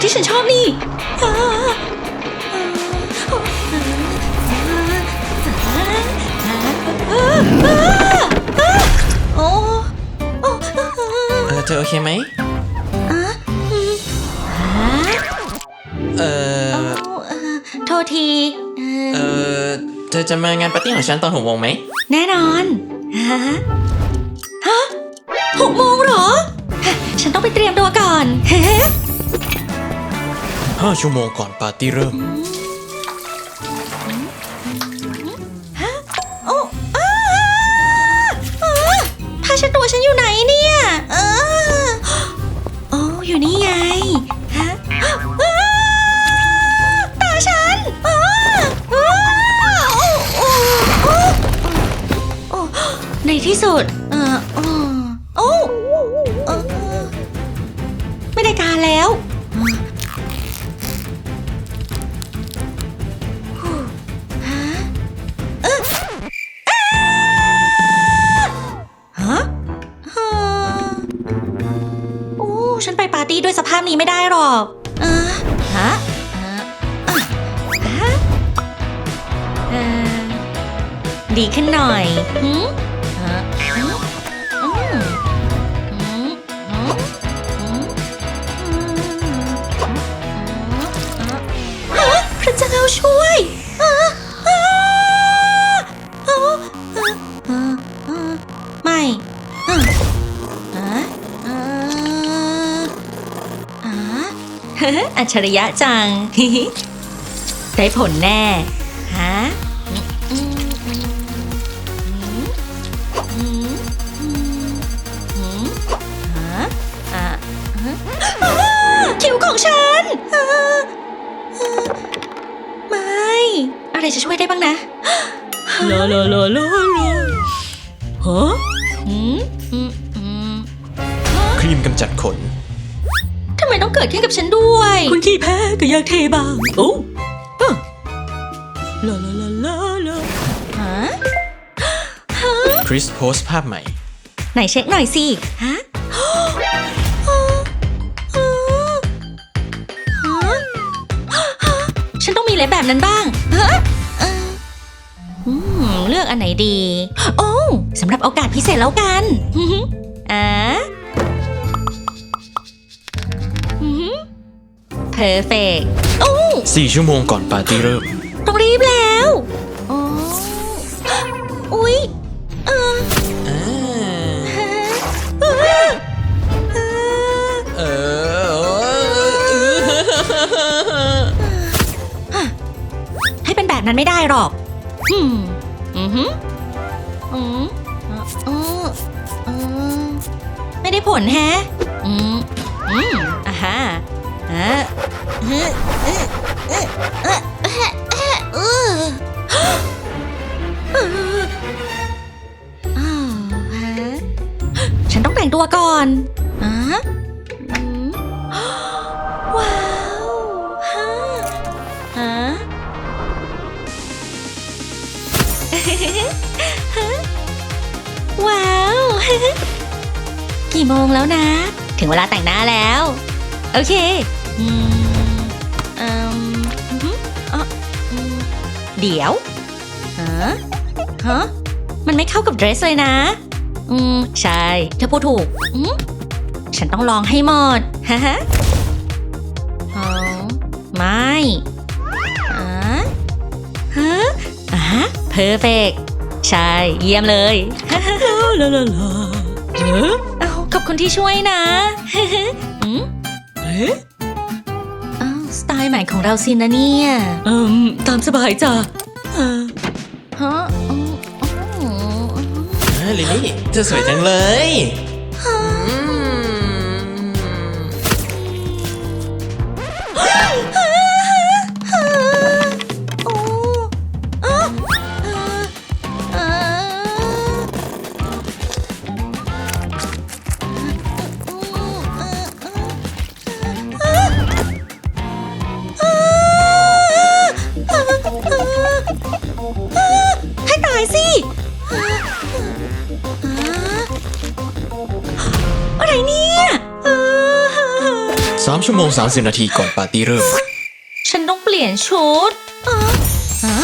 ที่ฉันชอบนี่อ่าโอ้โอ้เออเธอโอเคไหมอะอืมอ่าเออเอาเอ่อโทษทีเอ่อเออเธอจะมางานปาร์ตี้ของฉันตอนหกโมงไหม แน่นอนฮะฮะหกโมงเหรอ ฉันต้องไปเตรียมตัวก่อนเฮ้ ห้าชั่วโมงก่อนปาร์ตี้เริ่ม ดีขึ้นหน่อยหืมฮะหืมอืมหืมหืมหืมฮะพระเจ้าช่วยอ่าอ่าอ่าอ่าอ่าอ่าไม่อ่าอ่าอ่าอ่าเฮ้ออัจฉริยะจัง ได้ผลแน่ ฮะ คิวของฉันอ่าอ่าไม่ อะไรจะช่วยได้บ้างนะลาลาลาลาลาฮะอืมอืมอืมครีมกำจัดขน ทำไมต้องเกิดขึ้นกับฉันด้วย คุณขี้แพ้ก็อยากเทบ้างโอ้อะลาลาลาลาลาฮะคริสโพสต์ภาพใหม่ ไหนเช็คหน่อยสิ ฮะ เล็บแบบนั้นบ้างฮะเอ่ออืมเลือกอันไหนดี โอ้สำหรับโอกาสพิเศษแล้วกันอือหืออ่าเพอร์เฟกโอ้4ชั่วโมงก่อนปาร์ตี้เริ่ม นั้นไม่ได้หรอกอืมอือฮึอืมอืมอืมไม่ได้ผลแฮะ อืมอืมอะฮะอะฮึฮึฮึฮึฮึฉันต้องแต่งตัวก่อนอะ กี่โมงแล้วนะ ถึงเวลาแต่งหน้าแล้ว โอเคอืมอืมอือหืออะอืมเดี๋ยวฮะฮะมันไม่เข้ากับเดรสเลยนะ อืม ใช่ เธอพูดถูกอืมฉันต้องลองให้หมดฮะฮะอ๋อไม่อะฮะอะเพอร์เฟกใช่ เยี่ยมเลยลาลาลาเอ๊ะเอา ขอบคุณที่ช่วยนะอืมเอ๊ะอ้าวสไตล์ใหม่ของเราสินะเนี่ยเอืมตามสบายจ้ะอ่าฮะอืมอืมอ่าลิลลี่เธอสวยจังเลย ง 30 นาทีก่อนปาร์ตี้เริ่ม ฉันต้องเปลี่ยนชุดอ๋อฮะ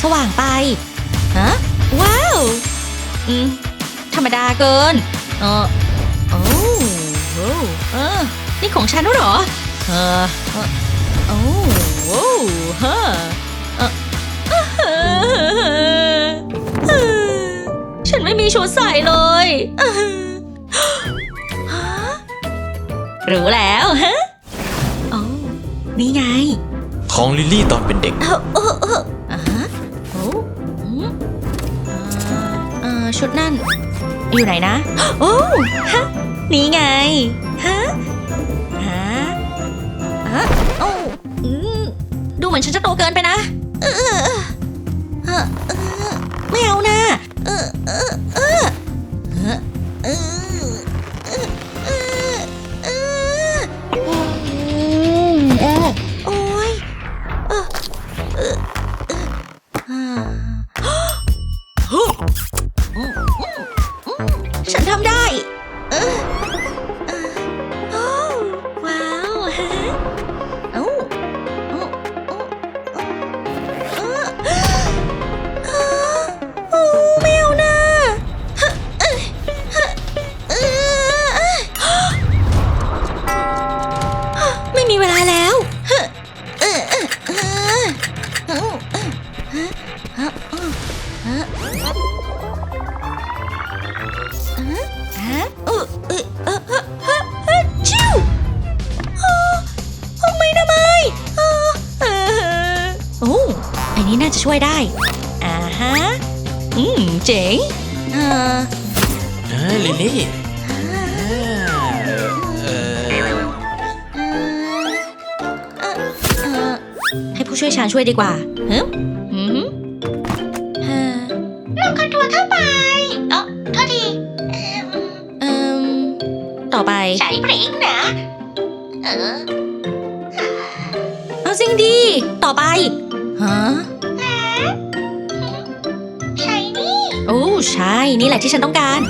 สว่างไปฮะว้าว อืม ธรรมดาเกิน เออโอ้โหเออ นี่ของฉันด้วยเหรอเออเออโอ้โหฮะเออเออเออฉันไม่มีชุดใส่เลยเออฮะรู้แล้วฮะโอ้ นี่ไง ของลิลลี่ตอนเป็นเด็ก เออเออเอออ่าฮะโอ้อืมอ่าเอ่อชุดนั่น อยู่ไหนนะ โอ้ฮะนี่ไง ฮะ ฮะฮะโอ้อืมดูเหมือนฉันจะโตเกินไปนะ เออเออเออเออเออไม่เอานะ เออเออเออเออเออเอ ช่วยชาญช่วยดีกว่าฮึอืมฮะลองคอนทัวร์เข้าไปเอ๋อโทษทีเอ่มต่อไป ใช้พริกนะ เออ เอาจริงดี ต่อไป ฮะ ใช่นี่ โอ้ ใช่ นี่แหละที่ฉันต้องการ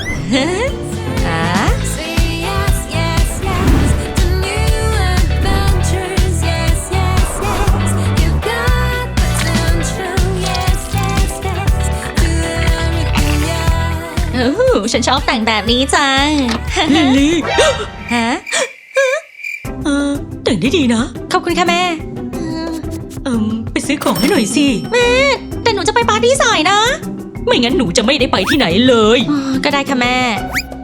ฉันชอบแต่งแบบนี้จังลิลลี่ฮะเออแต่งได้ดีนะ ขอบคุณค่ะแม่เออเอิมไปซื้อของให้หน่อยสิแต่หนูจะไปปาร์ตี้สายนะ ไม่งั้นหนูจะไม่ได้ไปที่ไหนเลยอ่าก็ได้ค่ะแม่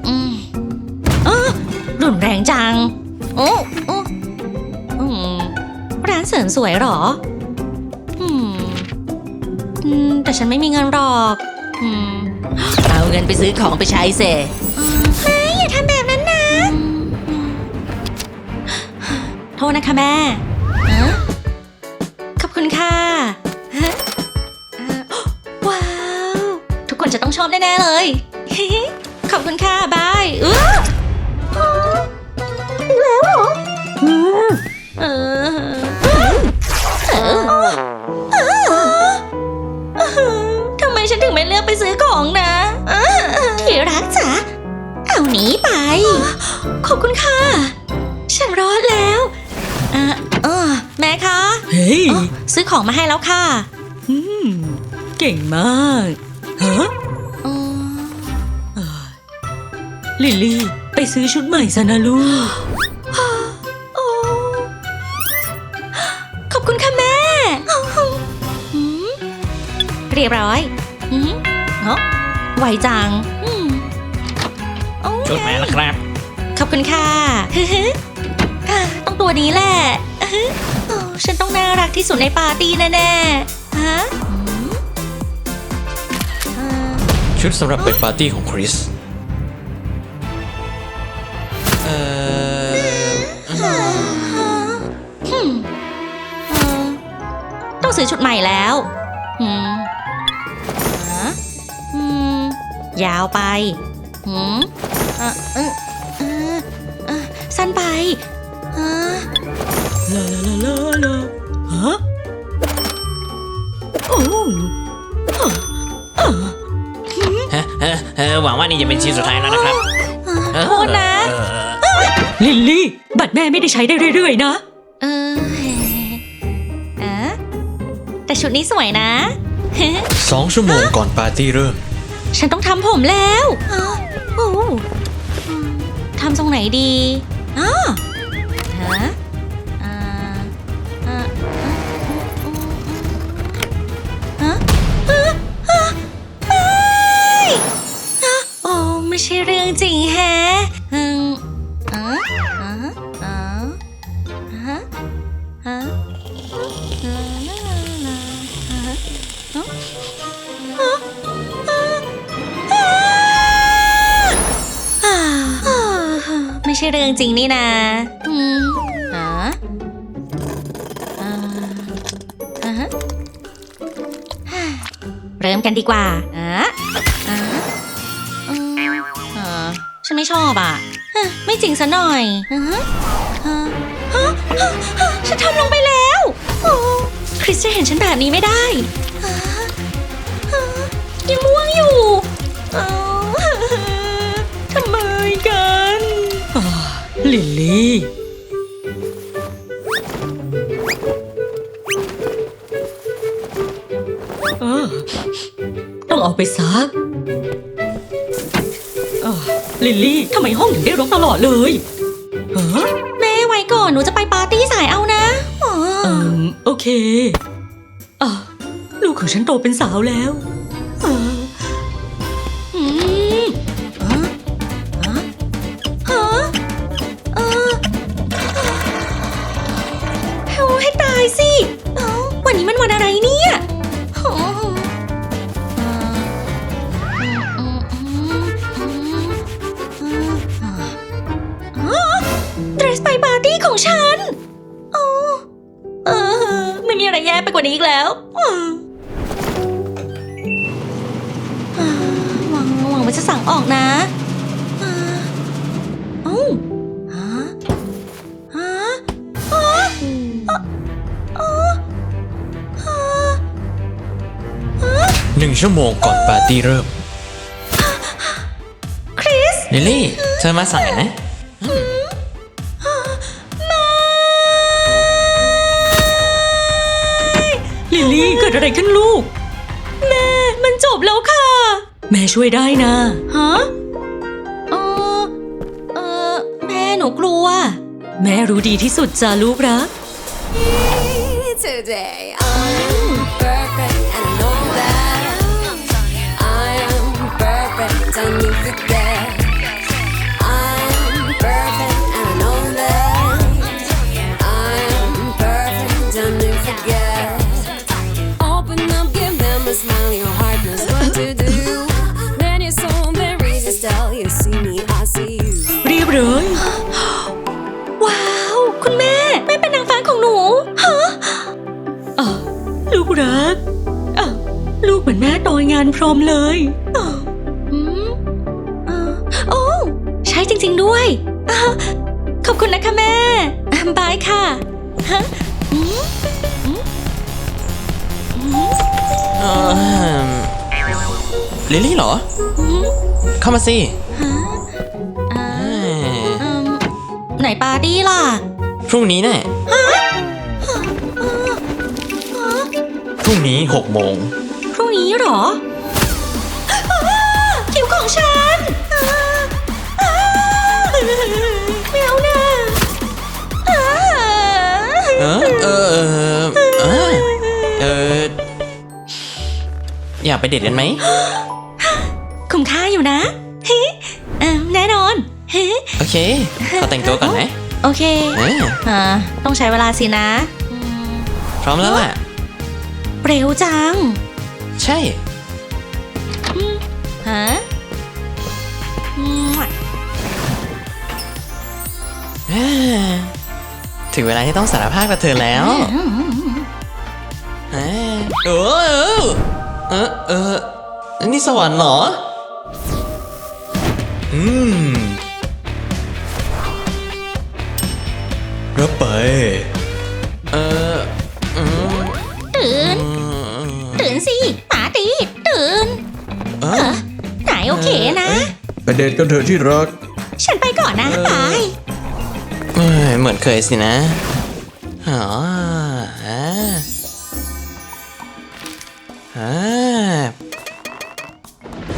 อืมเออรุนแรงจัง โอ้โอ้อืมร้านเสริมสวยเหรออืมอืมแต่ฉันไม่มีเงินหรอก อืม เอาเงินไปซื้อของไปใช้เสเฮ้ยอย่าทำแบบนั้นนะ โทษนะคะแม่ฮะขอบคุณค่ะฮะอ่าว้าว ทุกคนจะต้องชอบแน่ ๆ เลย ขอบคุณค่ะ บายเออ หนีไป ขอบคุณค่ะ ฉันรอดแล้วเออเออแม่คะเฮ้ย อ๋อซื้อของมาให้แล้วค่ะอืมเก่งมากฮะอ๋อเอ่อลิลลี่ ไปซื้อชุดใหม่ซะนะลูก โอ้ขอบคุณค่ะแม่หืมเรียบร้อยหืมเอ้าไวจังอื มโอ้ชุดมาแล้วครับ ขอบคุณค่ะฮึฮึอะต้องตัวนี้แหละอือฮึโอ้ฉันต้องน่ารักที่สุดในปาร์ตี้แน่ๆ ฮะหืมอ่าชุดสำหรับเป็นปาร์ตี้ของคริส เออฮึมเอ่อต้องซื้อชุดใหม่แล้วหืมฮะอืม ยาวไปหืมเอ่อเออเออเอ่อสั้นไปฮะลาลาลาลาลาฮะโอ้ฮะเออเออหวังว่านี่จะเป็นชิ้นสุดท้ายแล้วนะครับโทษนะเออลิลลี่ บัตรแม่ไม่ได้ใช้ได้เรื่อยๆนะ เออเออแต่ชุดนี้สวยนะ สองชั่วโมงก่อนปาร์ตี้เริ่ม ฉันต้องทำผมแล้วอ๋อโอ้อืม ทำตรงไหนดีอ๋อฮะอ่าอ่าฮะฮะฮะไม่ฮะโอ้ไม่ใช่เรื่องจริง รื่องจริงนี่นะอืมอ่าอ่าอ่าฮะฮ่าเริ่มกันดีกว่าอ่าอ่าอืมอ่าฉันไม่ชอบอะฮะไม่จริงซะหน่อยอ่าฮะอ่าฮะฮะฮะฉันทำลงไปแล้วโอ้คริสจะเห็นฉันแบบนี้ไม่ได้อ่าอ่ายังม่วงอยู่ ลิลลี่ เออ ต้องเอาไปซักอ่าลิลลี่ ทำไมห้องถึงได้รกตลอดเลยฮะแม่ไว้ก่อน หนูจะไปปาร์ตี้สายเอานะอ๋อเอืมโอเคอะลูกของฉันโตเป็นสาวแล้ว งชั่วโมงก่อนปาร์ตี้เริ่ม คริส ลิลลี่ เธอมาสั่งกันนะ ลิลลี่เกิดอะไรขึ้นลูก แม่ มันจบแล้วค่ะ แม่ช่วยได้นะ ฮะ เออ เออ แม่หนูกลัว แม่รู้ดีที่สุดจ้าลูกรัก Today perfect and you forget I'm perfect and I know that I am perfect and you forget Open up, give them a smile, your heart knows what to do Then your soul very just tell you see me, I see you เรียบร้อย ว้าว คุณแม่ แม่เป็นนางฟ้าของหนูฮะอะลูกรักอะลูกเหมือนแม่ตอยงานพร้อมเลย ฮะอืมอืมอืมเอิ่มลิลลี่เหรออืมเข้ามาสิฮะอ่าเอ้ยอืมไหนปาร์ตี้ล่ะ พรุ่งนี้แน่พรุ่งนี้หกโมง พรุ่งนี้เหรออ้าคิวของฉันอ่าอ่าไม่เอานะอ่า เออเออเออเออเอออยากไปเดทกันไหมคุ้มค่าอยู่นะเฮ้เอ่อแน่นอนเฮ้โอเคขอแต่งตัวก่อนนะโอเคเอ้ยอ่าต้องใช้เวลาสินะอืมพร้อมแล้วล่ะเร็วจัง ใช่อืมฮะอืมเอ้ย ถึงเวลาที่ต้องสารภาพกับเธอแล้วเอ้ยโอ้เออเออเออนี่สวรรค์เหรอ อืมรับไป เอออืมตื่นอืมตื่นสิหมาตีตื่น เออไหนโอเคนะเอ้ยไปเดทกันเถอะที่รัก ฉันไปก่อนนะเออบายไม่ เหมือนเคยสินะอ๋ออ่าอ่า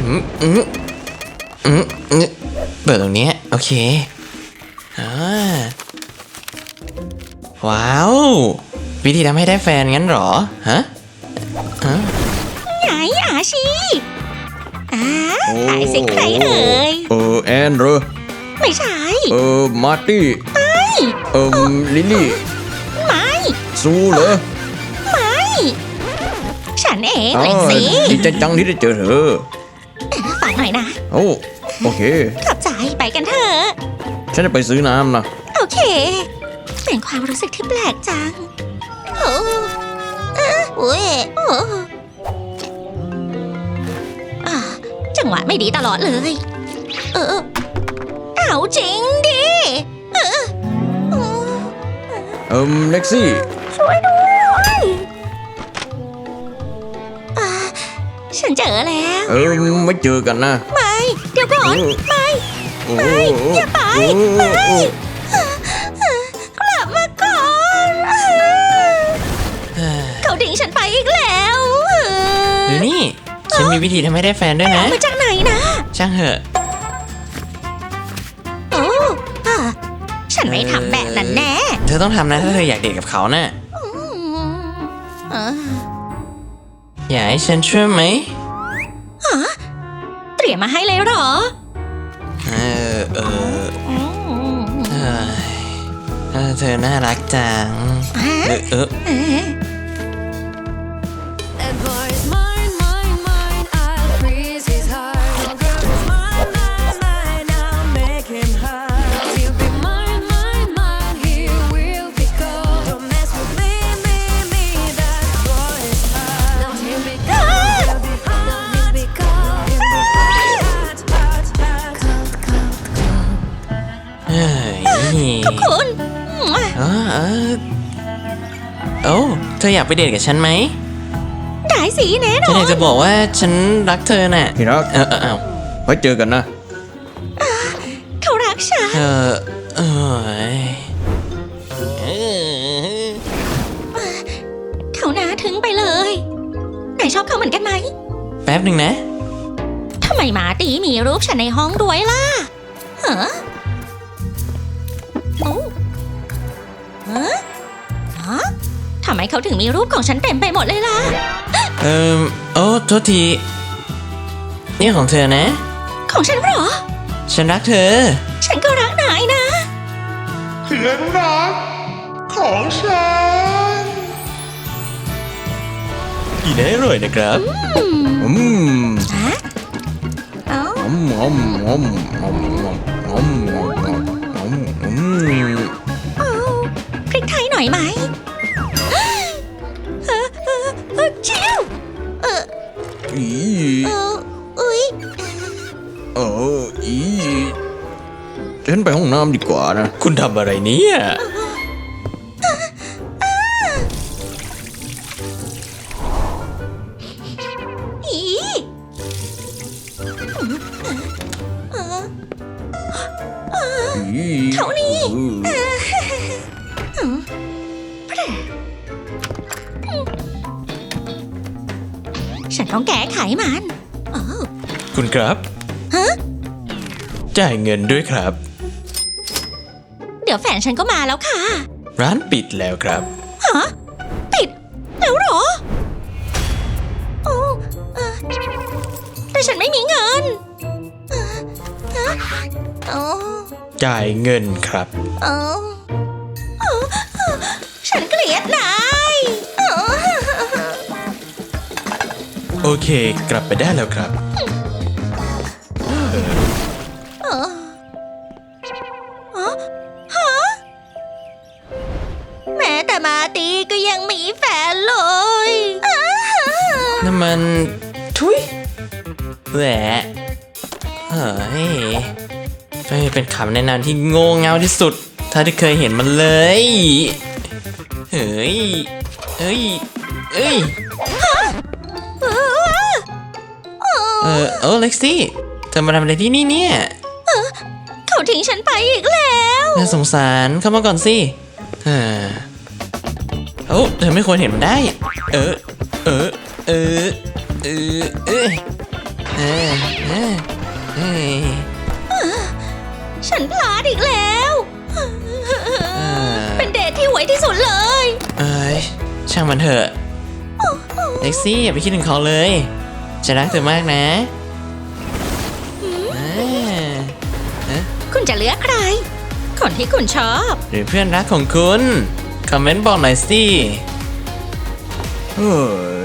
อืมอืมอืมอืมเปิดตรงเนี้ยโอเคอ่าว้าว วิธีทำให้ได้แฟนงั้นเหรอ ฮะฮะไหนอาชีอ่าขายสิใครเอ่ยเออแอนเหรอไม่ใช่ เออมาร์ตี้ เออลิลลี่ไม่ซูเหรอไม่ ฉันเองเลยสิดีใจจังที่ได้เจอเธอฝากหน่อยนะ โอ้โอเค ขอบใจไปกันเถอะ ฉันจะไปซื้อน้ำนะ โอเค เป็นความรู้สึกที่แปลกจัง โอ้เอ้อโอ้ยโอ้อ่าจังหวะไม่ดีตลอดเลย เออเอาจริง เอิมเล็กซี่ ช่วยด้วยอ่าฉันเจอแล้ว เออไม่เจอกันนะ ไม่ เดี๋ยวก่อนไม่โอ้ไม่อย่าไปโอ้โอ้กลับมาก่อนเขาทิ้งฉันไปอีกแล้วดูนี่ฉันมีวิธีทำให้ได้แฟนด้วยนะมาจากไหนนะช่างเหอะ โอ้อะฉันไม่ทำ อต้องทำนะถ้าเธออยากเดทกับเขาน่ะอืมเอออยากให้ฉันช่วยไหมเตรียมมาให้เลยเหรอ เออเอออืมเอ้ยเออเธอน่ารักจังฮะเออเออ เออเออโอ้เธออยากไปเดทกับฉันไหมได้สิแน่นฉันออยากนจะบอกว่าฉันรักเธอน่ะ ที่รักเออเออเออไว้เจอกันนะ เขารักฉัน เออเอยเออเขาน่าถึงไปเลยนายชอบเขาเหมือนกันไหมแป๊บหนึ่งนะ ทำไมหมาตีมีรูปฉันในห้องด้วยล่ะฮะโอ้ เขาถึงมีรูปของฉันเต็มไปหมดเลยล่ะ เออโอ้โทษที นี่ของเธอนะ ของฉันเหรอ ฉันรักเธอ ฉันก็รักนายนะ เพื่อนรักของฉันกินให้อร่อยนะครับอืมอืมฮะเอ้าอืมอืมอืมอืมอืมอืมอืมอืมเอาพริกไทยหน่อยไหม อีเอออุ้ยเอออีฉันไปห้องน้ำดีกว่านะ คุณทำอะไรเนี่ย อีเอออีเขานี่ ฉันต้องแก้ไขมันเออคุณครับฮะจ่ายเงินด้วยครับ เดี๋ยวแฟนฉันก็มาแล้วค่ะ ร้านปิดแล้วครับ ฮะปิด แล้วเหรอโอ้เออแต่ฉันไม่มีเงินเออฮะโอ้จ่ายเงินครับ โอ้ โอเค กลับไปได้แล้วครับโอ้ฮะฮะแม้แต่มาตีก็ยังมีแฟนเลยอ้าน้ำมันทุยแหละเฮ้ยเฮ้ยเป็นคำแนะนำที่โง่เง่าที่สุด ถ้าที่เคยเห็นมันเลย เฮ้ย เฮ้ยเอ้ย เออเออเล็กซี่เธอมาทำอะไรที่นี่เนี่ยเขาทิ้งฉันไปอีกแล้วน่าสงสารเข้ามาก่อนสิเออโอ้เธอไม่ควรเห็นมันได้ เออ เออ เออ เออ เออเออเออเออฉันพลาดอีกแล้วเออเป็นเดทที่หวยที่สุดเลย เอ้ยช่างมันเถอะเล็กซี่อย่าไปคิดถึงเขาเลยจะรักเธอมากนะ คนที่คุณชอบ หรือเพื่อนรักของคุณ คอมเมนต์บอกหน่อยสิเฮ้ย